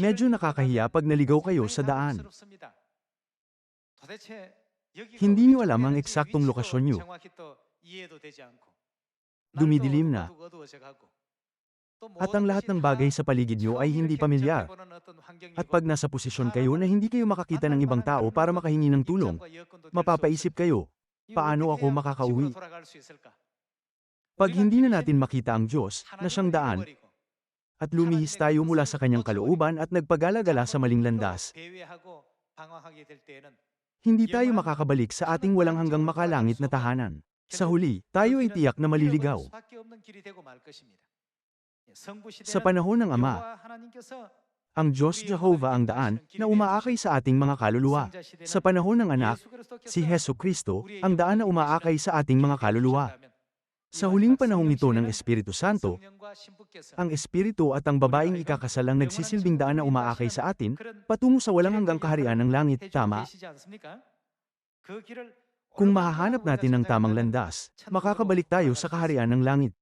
Medyo nakakahiya pag naligaw kayo sa daan. Hindi niyo alam ang eksaktong lokasyon niyo. Dumidilim na. At ang lahat ng bagay sa paligid niyo ay hindi pamilyar. At pag nasa posisyon kayo na hindi kayo makakita ng ibang tao para makahingi ng tulong, mapapaisip kayo, paano ako makakauwi? Pag hindi na natin makita ang Diyos, na siyang daan, at lumihis tayo mula sa kanyang kalooban at nagpagala-gala sa maling landas, hindi tayo makakabalik sa ating walang hanggang makalangit na tahanan. Sa huli, tayo ay tiyak na maliligaw. Sa panahon ng Ama, ang Diyos Jehovah ang daan na umaakay sa ating mga kaluluwa. Sa panahon ng anak, si Heso Kristo, ang daan na umaakay sa ating mga kaluluwa. Sa huling panahong ito ng Espiritu Santo, ang Espiritu at ang babaeng ikakasal ang nagsisilbing daan na umaakay sa atin, patungo sa walang hanggang kaharian ng langit, tama? Kung mahahanap natin ang tamang landas, makakabalik tayo sa kaharian ng langit.